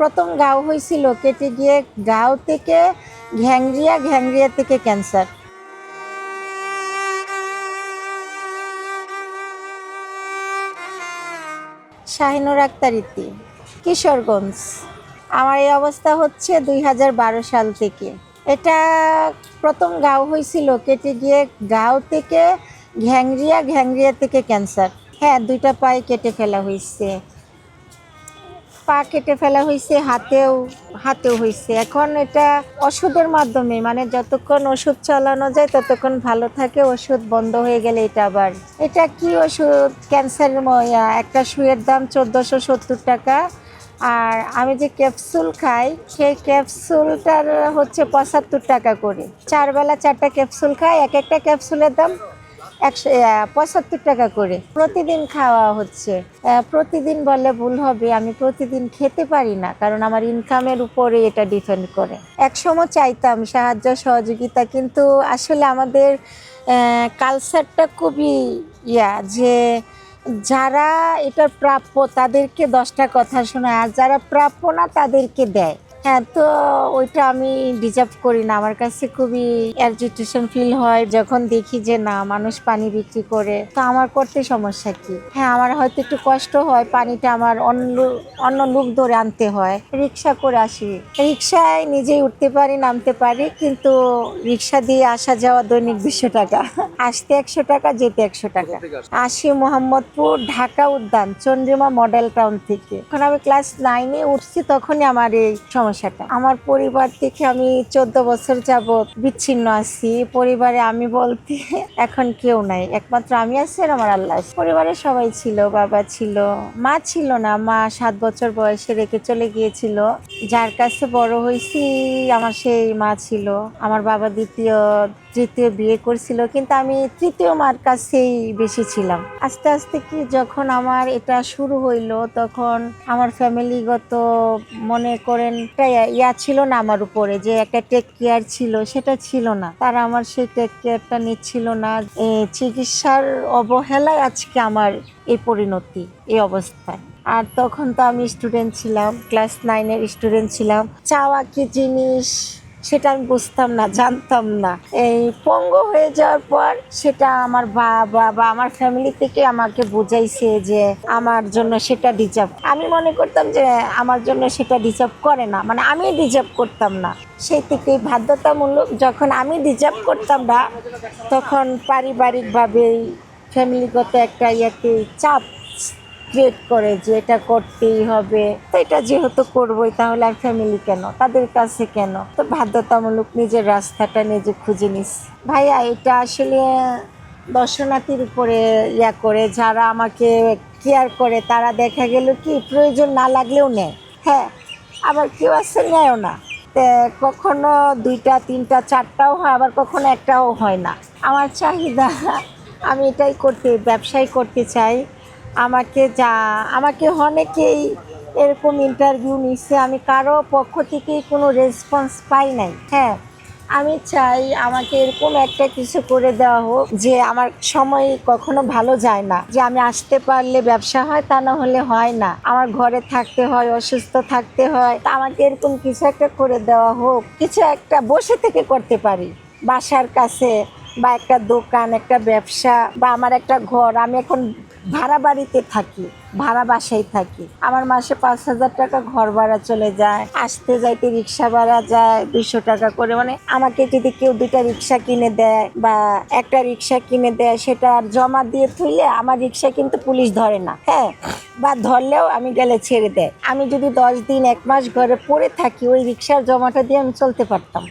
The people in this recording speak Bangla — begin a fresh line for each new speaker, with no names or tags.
প্রথম গাও হয়েছিল কেটে গিয়ে গাও থেকে ঘ্যাংরিয়া ঘ্যাংরিয়া থেকে ক্যান্সার। শাহিনুর আক্তার ইতি, কিশোরগঞ্জ। আমার এই অবস্থা হচ্ছে দুই হাজার বারো সাল থেকে। এটা প্রথম গাও হয়েছিল কেটে গিয়ে গাও থেকে ঘ্যাংরিয়া ঘ্যাংরিয়া থেকে ক্যান্সার। হ্যাঁ দুইটা পায়ে কেটে ফেলা হয়েছে পা কেটে ফেলা হয়েছে হাতেও হাতেও হয়েছে এখন এটা ওষুধের মাধ্যমে মানে যতক্ষণ ওষুধ চালানো যায় ততক্ষণ ভালো থাকে ওষুধ বন্ধ হয়ে গেলে এটা আবার। এটা কি ওষুধ? ইয়া, একটা সুয়ের দাম চোদ্দোশো সত্তর টাকা। আর আমি যে ক্যাপসুল খাই সেই ক্যাপসুলটার হচ্ছে পঁচাত্তর টাকা করে। চারবেলা চারটা ক্যাপসুল খাই এক একটা ক্যাপসুলের দাম একশো পঁচাত্তর টাকা করে। প্রতিদিন খাওয়া হচ্ছে। প্রতিদিন বললে ভুল হবে, আমি প্রতিদিন খেতে পারি না, কারণ আমার ইনকামের উপরে এটা ডিপেন্ড করে। একসময় চাইতাম সাহায্য, সহযোগিতা, কিন্তু আসলে আমাদের কালচারটা খুবই ইয়া, যে যারা এটা প্রাপ্য, তাদেরকে দশটা কথা শোনায়, আর যারা প্রাপ্য না, তাদেরকে দেয়। হ্যাঁ তো ওইটা আমি ডিজার্ভ করি না। আমার কাছে খুবই অ্যাজিটেশন ফিল হয় যখন দেখি যে না মানুষ পানি বিক্রি করে। তো আমার করতে সমস্যা কি? হ্যাঁ আমার হয়তো একটু কষ্ট হয় পানিটা আমার অন্য অন্য লোক ধরে আনতে হয়। রিক্সা করে আসি। রিক্সায় নিজেই উঠতে পারি নামতে পারি কিন্তু রিক্সা দিয়ে আসা যাওয়া দৈনিক দুশো টাকা। আসতে একশো টাকা যেতে একশো টাকা। আসি মোহাম্মদপুর ঢাকা উদ্যান চন্দ্রিমা মডেল টাউন থেকে। যখন আমি ক্লাস নাইনে উঠছি তখনই আমার এই সমস্যাটা। আমার পরিবার থেকে আমি চোদ্দ বছর যাবৎ বিচ্ছিন্ন আছি। পরিবারে আমি বলতে এখন কেউ নাই। একমাত্র আমি আছি আর আমার আল্লাহ। পরিবারে সবাই ছিল, বাবা ছিল, মা ছিল না। মা সাত বছর বয়সে রেখে চলে গিয়েছিল। যার কাছে বড় হয়েছি, আমার সেই মা ছিল। আমার বাবা দ্বিতীয় তৃতীয় বিয়ে করছিল, কিন্তু আমি তৃতীয় মার কাছেই বেশি ছিলাম। আস্তে আস্তে কি যখন আমার এটা শুরু হইল, তখন আমার ফ্যামিলিগত মনে করেন ইয়া ছিল না আমার উপরে, যে একটা টেক কেয়ার ছিল, সেটা ছিল না। তারা আমার সেই টেক কেয়ারটা নিচ্ছিল না। চিকিৎসার অবহেলায় আজকে আমার এই পরিণতি এই অবস্থায়। আর তখন তো আমি স্টুডেন্ট ছিলাম ক্লাস নাইনের স্টুডেন্ট ছিলাম। চাওয়া কি জিনিস সেটা আমি বুঝতাম না, জানতাম না। এই পঙ্গ হয়ে যাওয়ার পর সেটা আমার বাবা বা আমার ফ্যামিলি থেকে আমাকে বুঝাইছে যে আমার জন্য সেটা ডিজার্ভ আমি মনে করতাম যে আমার জন্য সেটা ডিজার্ভ করে না মানে আমি ডিজার্ভ করতাম না। সেই থেকে বাধ্যতামূলক যখন আমি ডিজার্ভ করতাম না, তখন পারিবারিকভাবেই ফ্যামিলিগত একটা ইয়েতে চাপ ক্রিয়েট করে যে এটা করতেই হবে। তো এটা যেহেতু করবোই, তাহলে আর ফ্যামিলি কেন? তাদের কাছে কেন? তো বাধ্যতামূলক নিজের রাস্তাটা নিজে খুঁজে নিস। ভাইয়া, এটা আসলে দর্শনার্থীর উপরে ইয়া করে, যারা আমাকে কেয়ার করে, তারা দেখা গেল কি প্রয়োজন না লাগলেও নেয়। হ্যাঁ আবার কেউ আছে নেয়ও না। কখনো দুইটা, তিনটা, চারটাও হয়, আবার কখনো একটাও হয় না। আমার চাহিদা, আমি এটাই করতে, ব্যবসায় করতে চাই। আমাকে যা, আমাকে অনেকেই এরকম ইন্টারভিউ নিচ্ছে আমি কারও পক্ষ থেকেই কোনো রেসপন্স পাই নাই। হ্যাঁ আমি চাই আমাকে এরকম একটা কিছু করে দেওয়া হোক যে আমার সময় কখনো ভালো যায় না, যে আমি আসতে পারলে ব্যবসা হয় তা না হলে হয় না। আমার ঘরে থাকতে হয়, অসুস্থ থাকতে হয়, তা আমাকে এরকম কিছু একটা করে দেওয়া হোক, কিছু একটা বসে থেকে করতে পারি। বাসার কাছে বা একটা দোকান, একটা ব্যবসা বা আমার একটা ঘর, আমি এখন ভাড়া বাড়িতে থাকি, ভাড়া বাসায় থাকি। আমার মাসে পাঁচ হাজার টাকা ঘর ভাড়া চলে যায়, আসতে যাইতে রিক্সা ভাড়া যায় দুশো টাকা করে। মানে আমাকে যদি কেউ দুটা রিক্সা কিনে দেয় বা একটা রিক্সা কিনে দেয়, সেটা আর জমা দিয়ে থইলে আমার রিক্সা কিন্তু পুলিশ ধরে না হ্যাঁ? বা ধরলেও আমি গেলে ছেড়ে দেয়। আমি যদি দশ দিন, এক মাস ঘরে পড়ে থাকি, ওই রিক্সার জমাটা দিয়ে আমি চলতে পারতাম।